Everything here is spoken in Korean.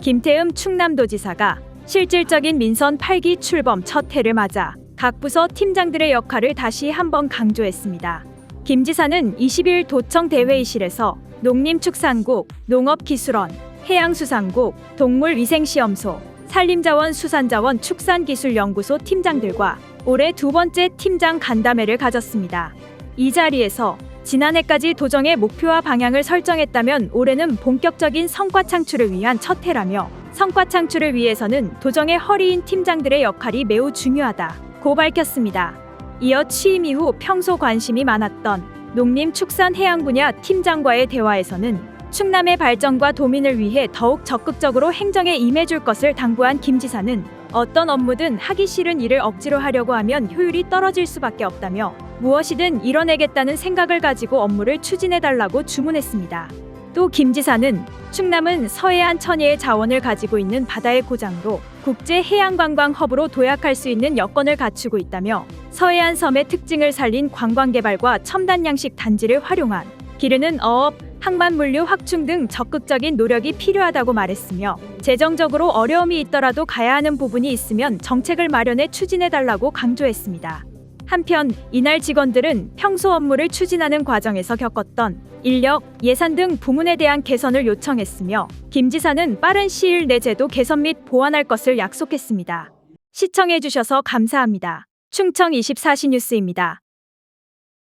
김태흠 충남도지사가 실질적인 민선 8기 출범 첫 해를 맞아 각 부서 팀장들의 역할을 다시 한번 강조했습니다. 김 지사는 20일 도청 대회의실에서 농림축산국, 농업기술원, 해양수산국, 동물위생시험소, 산림자원 수산자원 축산기술연구소 팀장들과 올해 두 번째 팀장 간담회를 가졌습니다. 이 자리에서 지난해까지 도정의 목표와 방향을 설정했다면 올해는 본격적인 성과 창출을 위한 첫 해라며 성과 창출을 위해서는 도정의 허리인 팀장들의 역할이 매우 중요하다 고 밝혔습니다. 이어 취임 이후 평소 관심이 많았던 농림축산해양 분야 팀장과의 대화에서는 충남의 발전과 도민을 위해 더욱 적극적으로 행정에 임해줄 것을 당부한 김 지사는 어떤 업무든 하기 싫은 일을 억지로 하려고 하면 효율이 떨어질 수밖에 없다며 무엇이든 이뤄내겠다는 생각을 가지고 업무를 추진해달라고 주문했습니다. 또 김 지사는 충남은 서해안 천혜의 자원을 가지고 있는 바다의 고장으로 국제 해양관광 허브로 도약할 수 있는 여건을 갖추고 있다며 서해안 섬의 특징을 살린 관광 개발과 첨단 양식 단지를 활용한 기르는 어업, 항만 물류 확충 등 적극적인 노력이 필요하다고 말했으며 재정적으로 어려움이 있더라도 가야 하는 부분이 있으면 정책을 마련해 추진해 달라고 강조했습니다. 한편 이날 직원들은 평소 업무를 추진하는 과정에서 겪었던 인력, 예산 등 부문에 대한 개선을 요청했으며 김 지사는 빠른 시일 내 제도 개선 및 보완할 것을 약속했습니다. 시청해 주셔서 감사합니다. 충청 24시 뉴스입니다.